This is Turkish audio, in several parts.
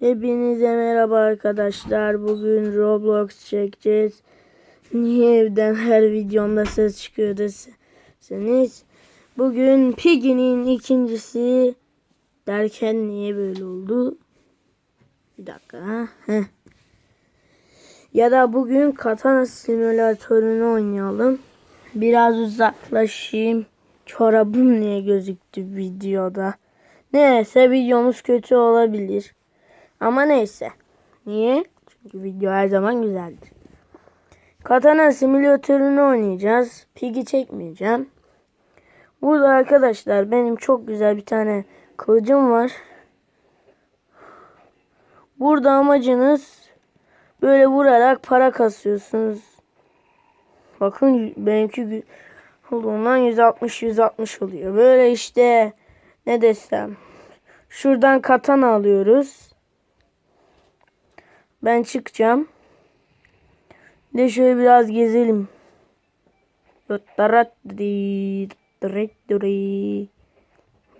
Hepinize merhaba arkadaşlar. Bugün Roblox çekeceğiz. Niye evden her videomda ses çıkıyor deseniz. Bugün Piggy'nin ikincisi derken niye böyle oldu? Bir dakika. heh. Ya da bugün katana simülatörünü oynayalım. Biraz uzaklaşayım. Çorabım niye gözüktü videoda? Neyse videomuz kötü olabilir. Ama neyse. Niye? Çünkü video her zaman güzeldir. Katana simülatörünü oynayacağız. Piggy çekmeyeceğim. Burada arkadaşlar benim çok güzel bir tane kılıcım var. Burada amacınız böyle vurarak para kasıyorsunuz. Bakın benimki olduğundan 160 160 oluyor. Böyle işte ne desem. Şuradan katana alıyoruz. Ben çıkacağım. De şöyle biraz gezelim.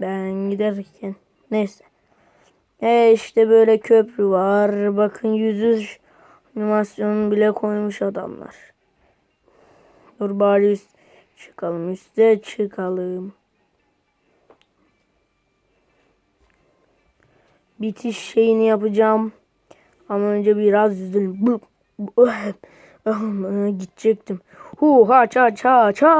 Ben giderken. Neyse. E işte böyle köprü var. Bakın yüzü animasyonu bile koymuş adamlar. Dur bari üst çıkalım. Üste çıkalım. Bitiş şeyini yapacağım. Ama önce biraz yüzelim. Bıp, bıp, ah, Gidecektim. Hu ha ça ça ça.